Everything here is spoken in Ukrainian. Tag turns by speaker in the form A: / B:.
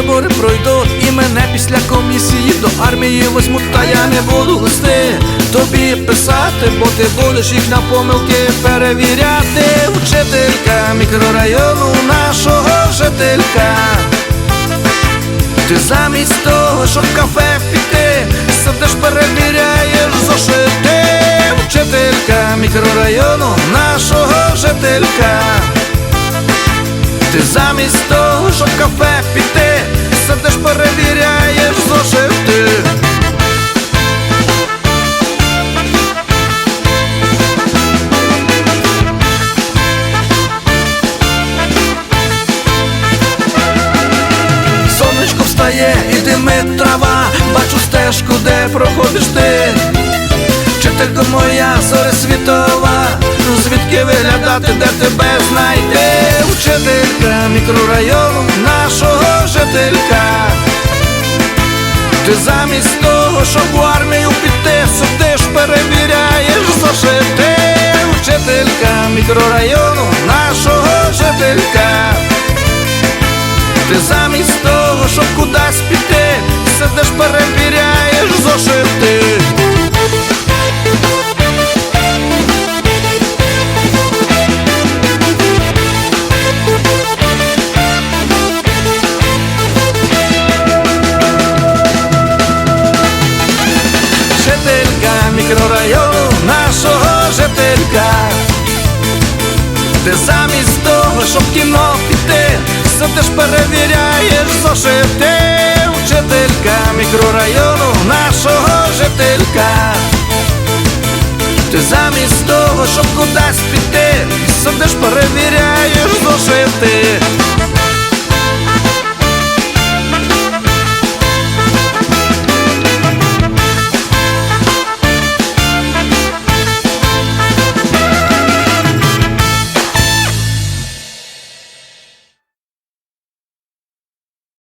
A: вибори пройдуть і мене після комісії до армії возьмуть, та я не буду листи тобі писати, бо ти будеш їх на помилки перевіряти. Вчителька мікрорайону нашого жителька. Ти замість того, щоб в кафе піти, сидиш перевіряєш зошити. Вчителька мікрорайону нашого жителька. Ти замість того, щоб кафе піти, сидиш перевіряєш зошити. Сонечко встає і димить трава, бачу стежку, де проходиш ти. Вчителька моя зоря світова, звідки виглядати, де тебе знайти? Вчителька мікрорайону нашого жителька. Ти замість того, щоб в армію піти, сидиш, перевіряєш зошити. Вчителька мікрорайону нашого жителька. Ти замість того, щоб кудись піти, сидиш, перевіряєш щоб в кіно піти, все ти ж перевіряєш зошити. Вчителька мікрорайону нашого жителька. Ти замість того, щоб кудись піти, сидиш, перевіряєш зошити.